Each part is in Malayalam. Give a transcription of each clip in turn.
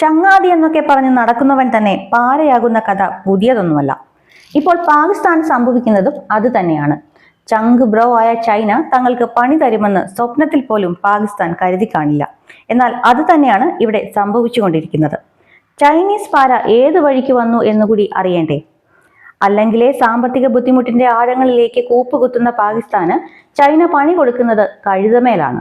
ചങ്ങാതി എന്നൊക്കെ പറഞ്ഞ് നടക്കുന്നവൻ തന്നെ പാരയാകുന്ന കഥ പുതിയതൊന്നുമല്ല. ഇപ്പോൾ പാകിസ്ഥാൻ സംഭവിക്കുന്നതും അത് തന്നെയാണ്. ചങ്ക് ബ്രോ ആയ ചൈന തങ്ങൾക്ക് പണി തരുമെന്ന് സ്വപ്നത്തിൽ പോലും പാകിസ്ഥാൻ കരുതി കാണില്ല. എന്നാൽ അത് തന്നെയാണ് ഇവിടെ സംഭവിച്ചുകൊണ്ടിരിക്കുന്നത്. ചൈനീസ് പാര ഏത് വഴിക്ക് വന്നു എന്നുകൂടി അറിയണ്ടേ? അല്ലെങ്കിലേ സാമ്പത്തിക ബുദ്ധിമുട്ടിന്റെ ആഴങ്ങളിലേക്ക് കൂപ്പുകുത്തുന്ന പാകിസ്ഥാന് ചൈന പണി കൊടുക്കുന്നത് കഴുതമേലാണ്.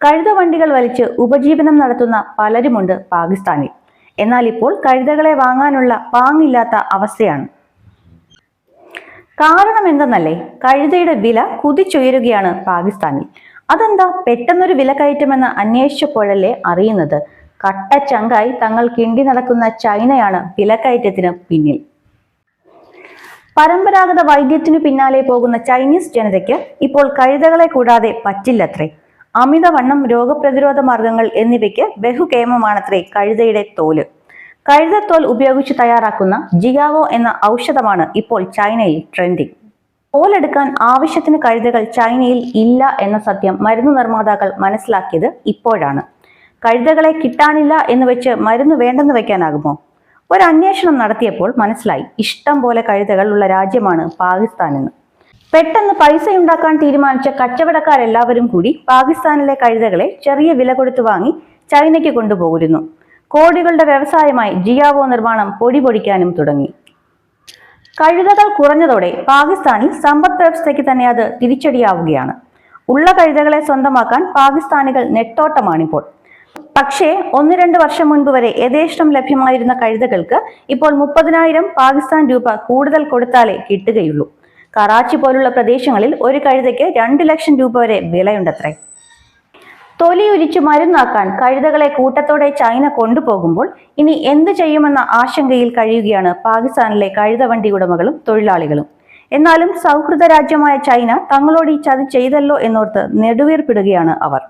കഴുത വണ്ടികൾ വലിച്ച് ഉപജീവനം നടത്തുന്ന പലരുമുണ്ട് പാകിസ്ഥാനിൽ. എന്നാൽ ഇപ്പോൾ കഴുതകളെ വാങ്ങാനുള്ള പാങ്ങില്ലാത്ത അവസ്ഥയാണ്. കാരണം എന്തെന്നല്ലേ കഴുതയുടെ വില കുതിച്ചുയരുകയാണ് പാകിസ്ഥാനിൽ. അതെന്താ പെട്ടെന്നൊരു വില കയറ്റുമെന്ന് അന്വേഷിച്ചപ്പോഴല്ലേ അറിയുന്നത്? കട്ട ചങ്കായി തങ്ങൾ കിണ്ടി നടക്കുന്ന ചൈനയാണ് വിലക്കയറ്റത്തിന് പിന്നിൽ. പരമ്പരാഗത വൈദ്യത്തിനു പിന്നാലെ പോകുന്ന ചൈനീസ് ജനതയ്ക്ക് ഇപ്പോൾ കഴുതകളെ കൂടാതെ പറ്റില്ലത്രേ. അമിതവണ്ണം രോഗപ്രതിരോധ മാർഗങ്ങൾ എന്നിവയ്ക്ക് ബഹുകേമമാണത്രേ കഴുതയുടെ തോൽ. കഴുതത്തോൽ ഉപയോഗിച്ച് തയ്യാറാക്കുന്ന ജിയാവോ എന്ന ഔഷധമാണ് ഇപ്പോൾ ചൈനയിൽ ട്രെൻഡിങ്. തോലെടുക്കാൻ ആവശ്യത്തിന് കഴുതകൾ ചൈനയിൽ ഇല്ല എന്ന സത്യം മരുന്ന് നിർമ്മാതാക്കൾ മനസ്സിലാക്കിയത് ഇപ്പോഴാണ്. കഴുതകളെ കിട്ടാനില്ല എന്ന് വെച്ച് മരുന്ന് വേണ്ടെന്ന് വെക്കാനാകുമോ? ഒരു അന്വേഷണം നടത്തിയപ്പോൾ മനസ്സിലായി ഇഷ്ടം പോലെ കഴുതകൾ ഉള്ള രാജ്യമാണ് പാകിസ്ഥാൻ എന്ന് പെട്ടെന്ന് പൈസ ഉണ്ടാക്കാൻ തീരുമാനിച്ച കച്ചവടക്കാരെല്ലാവരും കൂടി പാകിസ്ഥാനിലെ കഴുതകളെ ചെറിയ വില കൊടുത്തു വാങ്ങി ചൈനയ്ക്ക് കൊണ്ടുപോകുന്നു. കോടികളുടെ വ്യവസായമായി ജിയാവോ നിർമ്മാണം പൊടി പൊടിക്കാനും തുടങ്ങി. കഴുതകൾ കുറഞ്ഞതോടെ പാകിസ്ഥാനിൽ സമ്പദ് വ്യവസ്ഥയ്ക്ക് തന്നെ അത് തിരിച്ചടിയാവുകയാണ്. ഉള്ള കഴുതകളെ സ്വന്തമാക്കാൻ പാകിസ്ഥാനികൾ നെട്ടോട്ടമാണിപ്പോൾ. പക്ഷേ ഒന്ന് രണ്ട് വർഷം മുൻപ് വരെ യഥേഷ്ടം ലഭ്യമായിരുന്ന കഴുതകൾക്ക് ഇപ്പോൾ മുപ്പതിനായിരം പാകിസ്ഥാൻ രൂപ കൂടുതൽ കൊടുത്താലേ കിട്ടുകയുള്ളൂ. കറാച്ചി പോലുള്ള പ്രദേശങ്ങളിൽ ഒരു കഴുതയ്ക്ക് രണ്ട് ലക്ഷം രൂപ വരെ വിലയുണ്ടത്രേ. തൊലിയുരിച്ച് മരുന്നാക്കാൻ കഴുതകളെ കൂട്ടത്തോടെ ചൈന കൊണ്ടുപോകുമ്പോൾ ഇനി എന്ത് ചെയ്യുമെന്ന ആശങ്കയിൽ കഴിയുകയാണ് പാകിസ്ഥാനിലെ കഴുതവണ്ടി ഉടമകളും തൊഴിലാളികളും. എന്നാലും സൗഹൃദ രാജ്യമായ ചൈന തങ്ങളോട് ഈ ചതി ചെയ്തല്ലോ എന്നോർത്ത് നെടുവീർപ്പിടുകയാണ് അവർ.